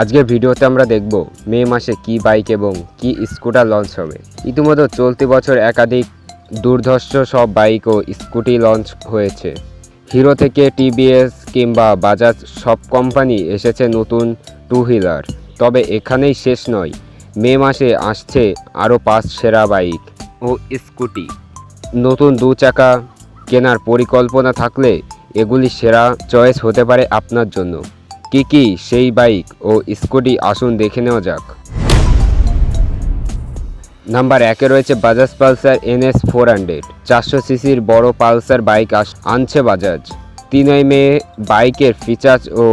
আজকের ভিডিওতে আমরা দেখব মে মাসে কি বাইক এবং কি স্কুটার লঞ্চ হবে। ইতিমধ্যে চলতি বছর একাধিক দুর্ধর্ষ সব বাইক ও স্কুটি লঞ্চ হয়েছে। হিরো থেকে টিভিএস কিংবা বাজাজ সব কোম্পানি এসেছে নতুন টু হুইলার তবে এখানেই শেষ নয়, মে মাসে আসছে আরও পাঁচ সেরা বাইক ও স্কুটি। নতুন দু চাকা কেনার পরিকল্পনা থাকলে এগুলি সেরা চয়েস হতে পারে আপনার জন্য। কি কি সেই বাইক ও স্কুটি আসুন দেখে নেওয়া যাক। নাম্বার একে রয়েছে Bajaj Pulsar NS four hundred. চারশো সিসির বড় পালসার বাইক আনছে বাজাজ। তিনই মে বাইকের ফিচার্স ও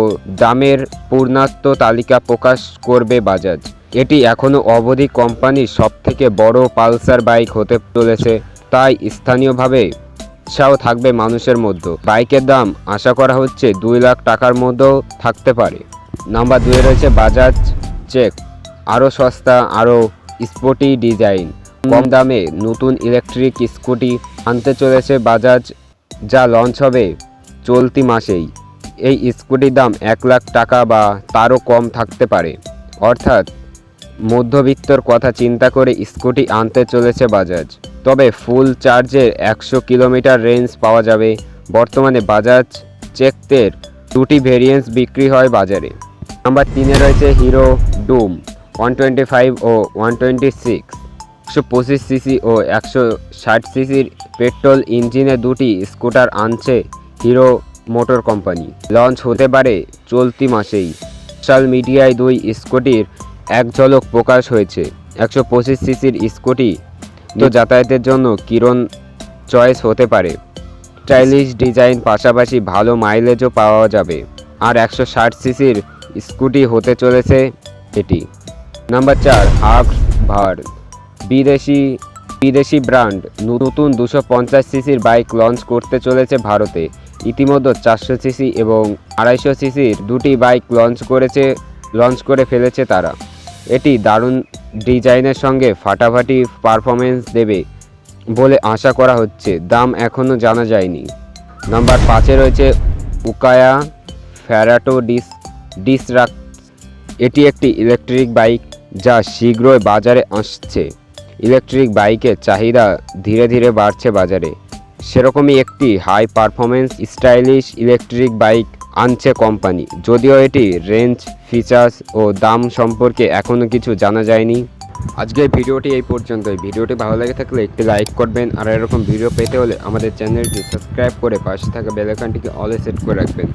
দামের পূর্ণাত্ম তালিকা প্রকাশ করবে বাজাজ। এটি এখনও অবধি কোম্পানির সবথেকে বড় পালসার বাইক হতে চলেছে, তাই স্থানীয়ভাবে উৎসাহ থাকবে মানুষের মধ্যে বাইকের দাম আশা করা হচ্ছে দুই লাখ টাকার মধ্যেও থাকতে পারে। নাম্বার দুয়ে রয়েছে বাজাজ চেক, আরও সস্তা, আরও স্পোর্টি ডিজাইন। কম দামে নতুন ইলেকট্রিক স্কুটি আনতে চলেছে বাজাজ, যা লঞ্চ হবে চলতি মাসেই। এই স্কুটির দাম এক লাখ টাকা বা তারও কম থাকতে পারে। অর্থাৎ মধ্যবিত্তর কথা চিন্তা করে স্কুটি আনতে চলেছে বাজাজ। তবে ফুল চার্জের একশো কিলোমিটার রেঞ্জ পাওয়া যাবে। বর্তমানে বাজাজ চেকতের দুটি ভেরিয়েন্স বিক্রি হয় বাজারে। নাম্বার তিনে রয়েছে হিরো ডুম, ওয়ান টোয়েন্টি ফাইভ ও ওয়ান টোয়েন্টি সিক্স। একশো পঁচিশ সিসি ও একশো ষাট সিসির পেট্রোল ইঞ্জিনে দুটি স্কুটার আনছে হিরো মোটর কোম্পানি। লঞ্চ হতে পারে চলতি মাসেই। সোশ্যাল মিডিয়ায় দুই স্কুটির এক ঝলক প্রকাশ হয়েছে। একশো পঁচিশ সিসির স্কুটি তো যাতায়াতের জন্য কিরণ চয়েস হতে পারে। স্টাইলিশ ডিজাইন পাশাপাশি ভালো মাইলেজও পাওয়া যাবে। আর একশো ষাট সিসির স্কুটি হতে চলেছে এটি। নাম্বার চার আক্স ভার। বিদেশি বিদেশি ব্র্যান্ড নতুন দুশো পঞ্চাশ সিসির বাইক লঞ্চ করতে চলেছে ভারতে। ইতিমধ্যে চারশো সিসি এবং আড়াইশো সিসির দুটি বাইক লঞ্চ করেছে লঞ্চ করে ফেলেছে তারা। এটি দারুণ ডিজাইনের সঙ্গে ফাটাফাটি পারফরমেন্স দেবে বলে আশা করা হচ্ছে। দাম এখনও জানা যায়নি। নাম্বার পাঁচে রয়েছে উকায়া ফ্যারাটো ডিস ডিসরাক এটি একটি ইলেকট্রিক বাইক যা শীঘ্রই বাজারে আসছে। ইলেকট্রিক বাইকের চাহিদা ধীরে ধীরে বাড়ছে বাজারে। সেরকমই একটি high performance stylish electric bike আনছে কোম্পানি। যদিও এটি রেঞ্জ ফিচার্স ও দাম সম্পর্কে এখনও কিছু জানা যায়নি। আজকের ভিডিওটি এই পর্যন্তই। ভিডিওটি ভালো লাগে থাকলে একটি লাইক করবেন আর এরকম ভিডিও পেতে হলে আমাদের চ্যানেলটি সাবস্ক্রাইব করে পাশে থাকা বেলাইকানটিকে অলে সেট করে রাখবেন।